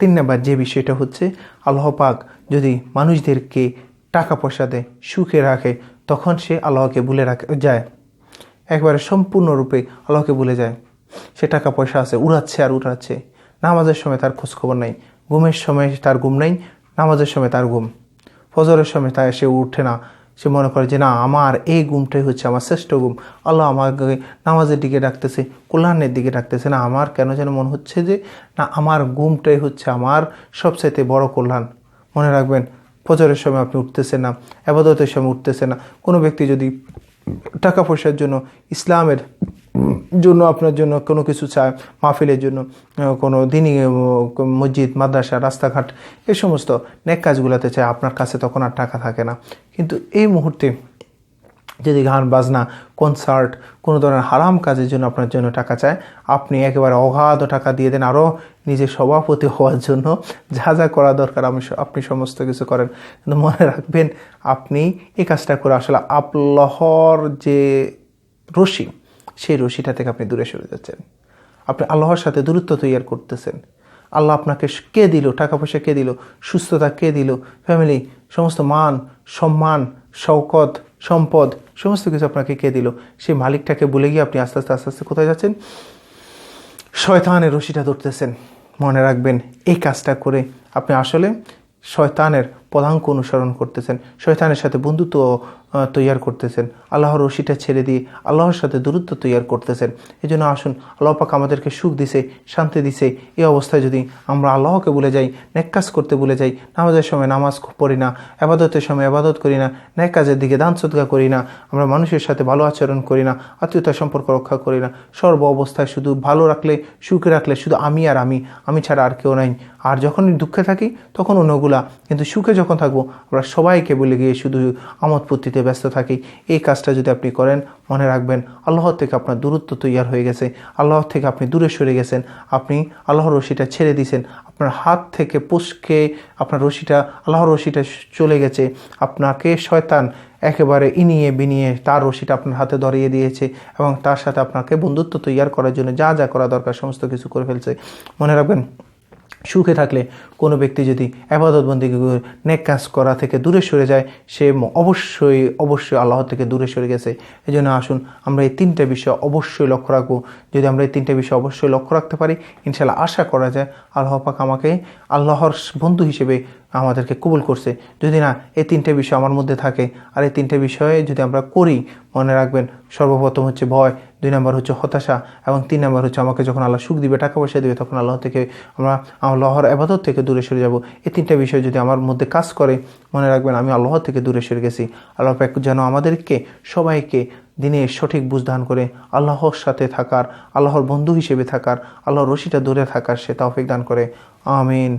তিন নাম্বার যে বিষয়টা হচ্ছে, আল্লাহ পাক যদি মানুষদেরকে টাকা পয়সা দেয়, সুখে রাখে, তখন সে আল্লাহকে ভুলে রাখে, যায়। একবারে সম্পূর্ণরূপে আল্লাহকে ভুলে যায়। সে টাকা পয়সা আছে, উড়াচ্ছে আর উড়াচ্ছে। নামাজের সময় তার খোঁজখবর নাই। ঘুমের সময় তার ঘুম নাই, নামাজের সময় তার ঘুম। ফজরের সময় তাই সে উঠে না। সে মনে করে যে, না, আমার এই গুমটাই হচ্ছে আমার শ্রেষ্ঠ গুম আল্লাহ আমাকে নামাজের দিকে ডাকতেছে কল্যাণের দিকে ডাকতেছে। না, আমার কেন যেন মনে হচ্ছে যে, না, আমার গুমটাই হচ্ছে আমার সবচাইতে বড় কল্যাণ। মনে রাখবেন, ফজরের সময় আপনি উঠতেছেন না, আবাদতের সময় উঠতেছে না। কোনো ব্যক্তি যদি টাকা পয়সার জন্য ইসলামের জন্য, আপনার জন্য কোনো কিছু চায় মাহফিলের জন্য কোনো দিনই মসজিদ, মাদ্রাসা, রাস্তাঘাট, এই সমস্ত নেক কাজগুলোতে চায় আপনার কাছে তখন আর টাকা থাকে না। কিন্তু এই মুহূর্তে যদি গান, বাজনা কনসার্ট কোনো ধরনের হারাম কাজের জন্য আপনার জন্য টাকা চায় আপনি একেবারে অগাধ টাকা দিয়ে দেন, আরও নিজের সভাপতি হওয়ার জন্য যা যা করা দরকার, আমি আপনি সমস্ত কিছু করেন। কিন্তু মনে রাখবেন, আপনি এই কাজটা করে আসলে আল্লাহর যে রশি সেই রশিটা থেকে আপনি দূরে সরে যাচ্ছেন। আপনি আল্লাহর সাথে দূরত্ব তৈরি করতেছেন। আল্লাহ আপনাকে কে দিল? টাকা পয়সা কে দিল? সুস্থতা কে দিল? ফ্যামিলি, সমস্ত মান, সম্মান, শওকত, সম্পদ, সমস্ত কিছু আপনাকে কে দিল? সেই মালিকটাকে বলে গিয়ে আপনি আস্তে আস্তে আস্তে আস্তে কোথায় যাচ্ছেন? শয়তানের রশিটা ধরতেছেন। মনে রাখবেন, এই কাজটা করে আপনি আসলে শয়তানের পদাঙ্ক অনুসরণ করতেছেন, শয়তানের সাথে বন্ধুত্ব তৈয়ার করতেছেন। আল্লাহর রশিটা ছেড়ে দিয়ে আল্লাহর সাথে দূরত্ব তৈয়ার করতেছেন। এই জন্য আসুন, আল্লাহ পাক আমাদেরকে সুখ দিছে, শান্তি দিছে। এই অবস্থায় যদি আমরা আল্লাহকে বলে যাই নেক কাজ করতে বলে যাই, নামাজের সময় নামাজ পড়ি না, আবাদতের সময় আবাদত করি না নেক কাজের দিকে দান সদকা করি না, আমরা মানুষের সাথে ভালো আচরণ করি না, আত্মীয়তার সম্পর্ক রক্ষা করি না, সর্ব অবস্থায় শুধু ভালো রাখলে, সুখে রাখলে শুধু আমি আর আমি আমি ছাড়া আর কেউ নাই। আর যখনই দুঃখে থাকি তখন অন্যগুলা, কিন্তু সুখে যখন থাকব, আমরা সবাইকে বলে গিয়ে শুধু আমোদ ফুর্তিতে ব্যস্ত থাকি। এই কাজটা যদি আপনি করেন, মনে রাখবেন আল্লাহর থেকে আপনার দূরত্ব তৈয়ার হয়ে গেছে। আল্লাহর থেকে আপনি দূরে সরে গেছেন। আপনি আল্লাহর রশিটা ছেড়ে দিয়েছেন। আপনার হাত থেকে পুষকে আপনার রশিটা, আল্লাহর রশিটা চলে গেছে। আপনাকে শয়তান একেবারে ইনিয়ে বিনিয়ে তার রশিটা আপনার হাতে ধরিয়ে দিয়েছে এবং তার সাথে আপনাকে বন্ধুত্ব তৈয়ার করার জন্য যা যা করা দরকার সমস্ত কিছু করে ফেলছে। মনে রাখবেন সুখে থাকলে কোনো ব্যক্তি যদি আবাদতবন্দি নেক কাজ করা থেকে দূরে সরে যায়, সে অবশ্যই অবশ্যই আল্লাহ থেকে দূরে সরে গেছে। এই জন্য আসুন, আমরা এই তিনটে বিষয় অবশ্যই লক্ষ্য রাখব। যদি আমরা এই তিনটে বিষয় অবশ্যই লক্ষ্য রাখতে পারি ইনশাল্লাহ আশা করা যায়, আল্লাহ পাক আমাকে আল্লাহর বন্ধু হিসেবে আমাদেরকে কবুল করছে। যদি না, এই তিনটে বিষয় আমার মধ্যে থাকে। আর এই তিনটে বিষয়ে যদি আমরা করি, মনে রাখবেন, সর্বপ্রথম হচ্ছে ভয়, দুই নম্বর হচ্ছে হতাশা, এবং তিন নম্বর হচ্ছে আমাকে যখন আল্লাহ সুখ দিবে, টাকা পয়সা দিবে, তখন আল্লাহ থেকে আমরা আল্লাহর আবাদত থেকে দূরে সরে যাব। এই তিনটা বিষয় যদি আমার মধ্যে কাজ করে, মনে রাখবেন, আমি আল্লাহ থেকে দূরে সরে গেছি। আল্লাহ যেন আমাদেরকে, সবাইকে দিনে সঠিক বুঝদান করে, আল্লাহর সাথে থাকার, আল্লাহর বন্ধু হিসেবে থাকার, আল্লাহর রশিটা দূরে থাকার সে তৌফিক দান করে। আমিন।